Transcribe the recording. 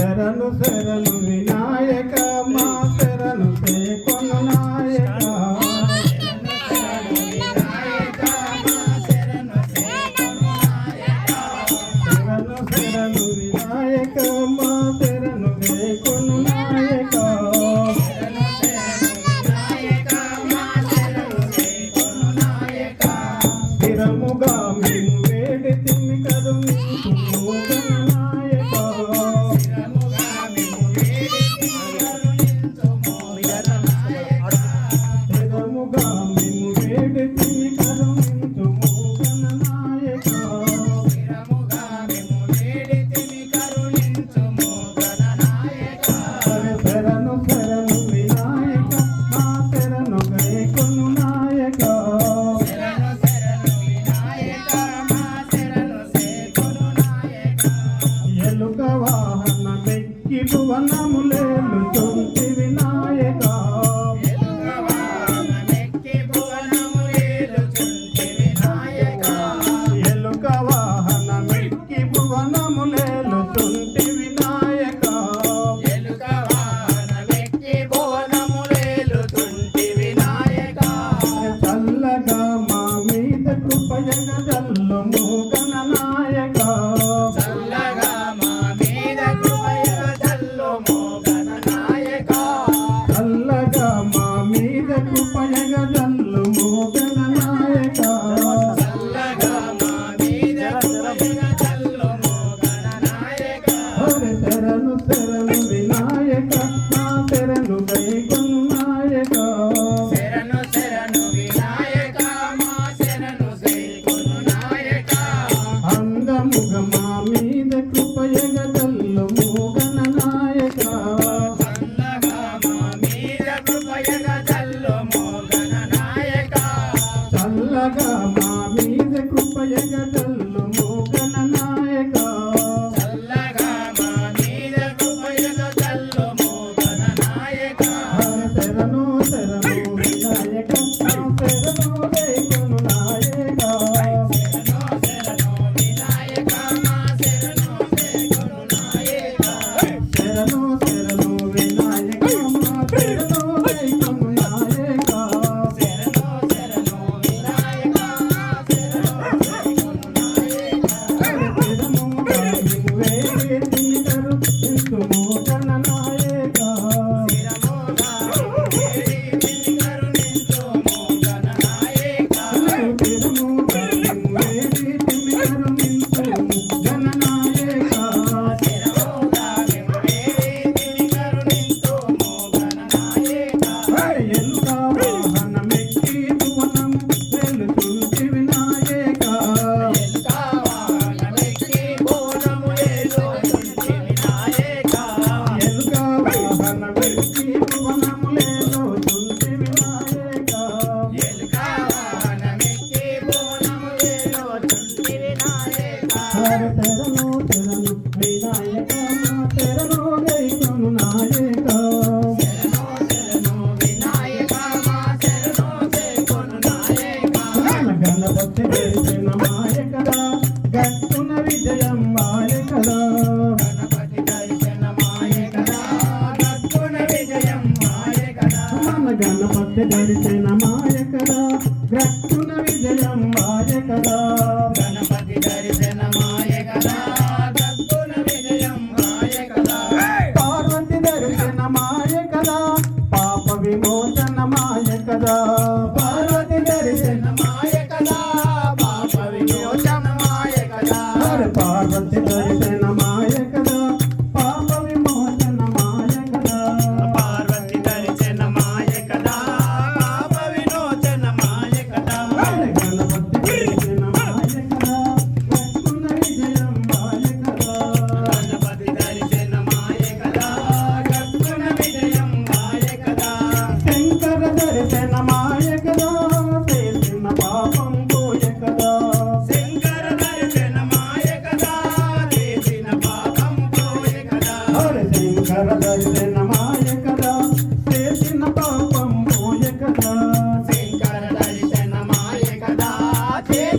శరణు శరణు వినాయక మా శరణు చేకొను నాయక శరణు శరణు వినాయక మా శరణు చేకొను నాయక స్థిరముగా మేము వేడి తిమ్మి కరుణించు గణపతి గడిచిన మాయ కదా గ్రక్కున విజయం మాయ కదా గణపతి దర్శన కదా గ్రక్కున విజయం మాయ కదా Yeah.